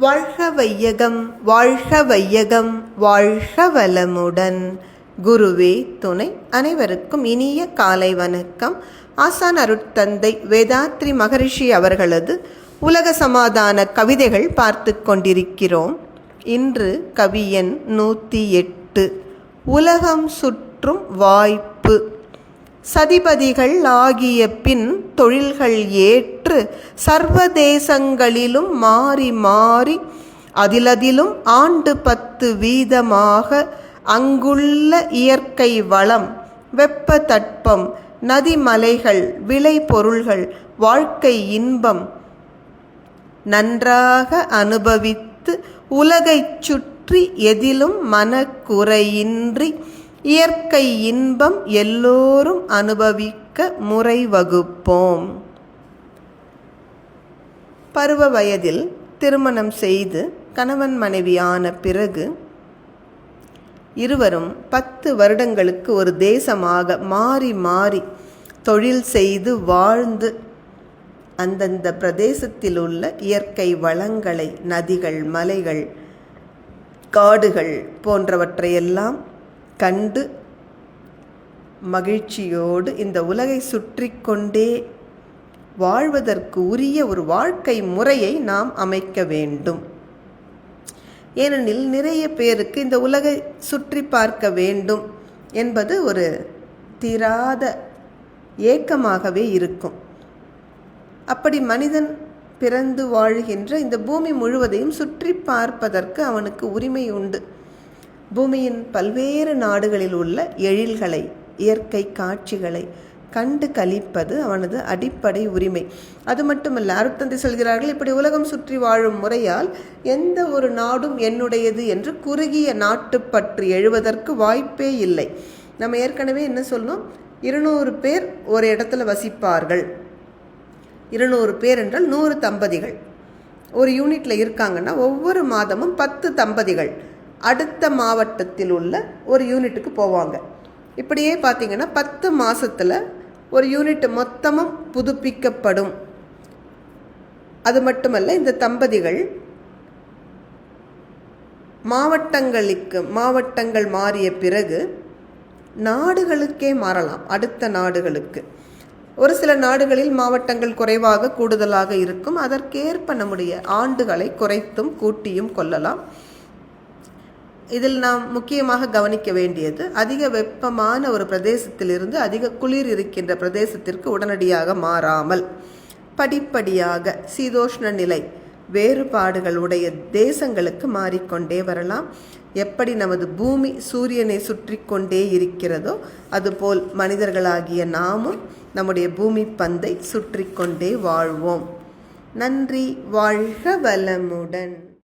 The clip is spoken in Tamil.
வாழ்க வையகம் வாழ்க வையகம் வாழ்க வளமுடன் குருவே துணை அனைவருக்கும் இனிய காலை வணக்கம். ஆசான் அருட்தந்தை வேதாத்ரி மகரிஷி அவர்களது உலக சமாதான கவிதைகள் பார்த்து கொண்டிருக்கிறோம். இன்று கவியன் நூற்றி எட்டு. உலகம் சுற்றும் வாய்ப்பு. சதிபதிகள் ஆகிய பின் தொழில்கள் ஏற்று சர்வதேசங்களிலும் மாறி மாறி அதிலதிலும் ஆண்டு பத்து வீதமாக அங்குள்ள இயற்கை வளம் வெப்ப தட்பம் நதிமலைகள் விளைபொருள்கள் வாழ்க்கை இன்பம் நன்றாக அனுபவித்து உலகைச் சுற்றி எதிலும் மனக்குறையின்றி இயற்கை இன்பம் எல்லோரும் அனுபவிக்க முறை வகுப்போம் பருவ வயதில் திருமணம் செய்து கணவன் மனைவியான பிறகு இருவரும் பத்து வருடங்களுக்கு ஒரு தேசமாக மாறி மாறி தொழில் செய்து வாழ்ந்து அந்தந்த பிரதேசத்தில் உள்ள இயற்கை வளங்களை நதிகள் மலைகள் காடுகள் போன்றவற்றையெல்லாம் கண்டு மகிழ்ச்சியோடு இந்த உலகை சுற்றி கொண்டே வாழ்வதற்கு உரிய ஒரு வாழ்க்கை முறையை நாம் அமைக்க வேண்டும். ஏனெனில் நிறைய பேருக்கு இந்த உலகை சுற்றி பார்க்க வேண்டும் என்பது ஒரு தீராத ஏக்கமாகவே இருக்கும். அப்படி மனிதன் பிறந்து வாழ்கின்ற இந்த பூமி முழுவதையும் சுற்றி பார்ப்பதற்கு அவனுக்கு உரிமை உண்டு. பூமியின் பல்வேறு நாடுகளில் உள்ள எழில்களை இயற்கை காட்சிகளை கண்டு கழிப்பது அவனது அடிப்படை உரிமை. அது மட்டுமல்ல அருட்தந்தை சொல்கிறார்கள் இப்படி உலகம் சுற்றி வாழும் முறையால் எந்த ஒரு நாடும் என்னுடையது என்று குறுகிய நாட்டு பற்றி எழுவதற்கு வாய்ப்பே இல்லை. நம்ம ஏற்கனவே என்ன சொல்லணும் இருநூறு பேர் ஒரு இடத்துல வசிப்பார்கள். இருநூறு பேர் என்றால் நூறு தம்பதிகள். ஒரு யூனிட்டில் இருக்காங்கன்னா ஒவ்வொரு மாதமும் பத்து தம்பதிகள் அடுத்த மாவட்டத்தில் உள்ள ஒரு யூனிட்டுக்கு போவாங்க. இப்படியே பார்த்தீங்கன்னா பத்து மாதத்தில் ஒரு யூனிட் மொத்தமும் புதுப்பிக்கப்படும். அது மட்டுமல்ல இந்த தம்பதிகள் மாவட்டங்களுக்கு மாவட்டங்கள் மாறிய பிறகு நாடுகளுக்கே மாறலாம் அடுத்த நாடுகளுக்கு. ஒரு சில நாடுகளில் மாவட்டங்கள் குறைவாக கூடுதலாக இருக்கும். அதற்கேற்ப நம்முடைய ஆண்டுகளை குறைத்தும் கூட்டியும் கொள்ளலாம். இதில் நாம் முக்கியமாக கவனிக்க வேண்டியது அதிக வெப்பமான ஒரு பிரதேசத்திலிருந்து அதிக குளிர் இருக்கின்ற பிரதேசத்திற்கு உடனடியாக மாறாமல் படிப்படியாக சீதோஷ்ண நிலை வேறுபாடுகளுடைய தேசங்களுக்கு மாறிக்கொண்டே வரலாம். எப்படி நமது பூமி சூரியனை சுற்றி கொண்டே இருக்கிறதோ அதுபோல் மனிதர்களாகிய நாமும் நம்முடைய பூமி பந்தை சுற்றி கொண்டே வாழ்வோம். நன்றி வாழ்க வளமுடன்.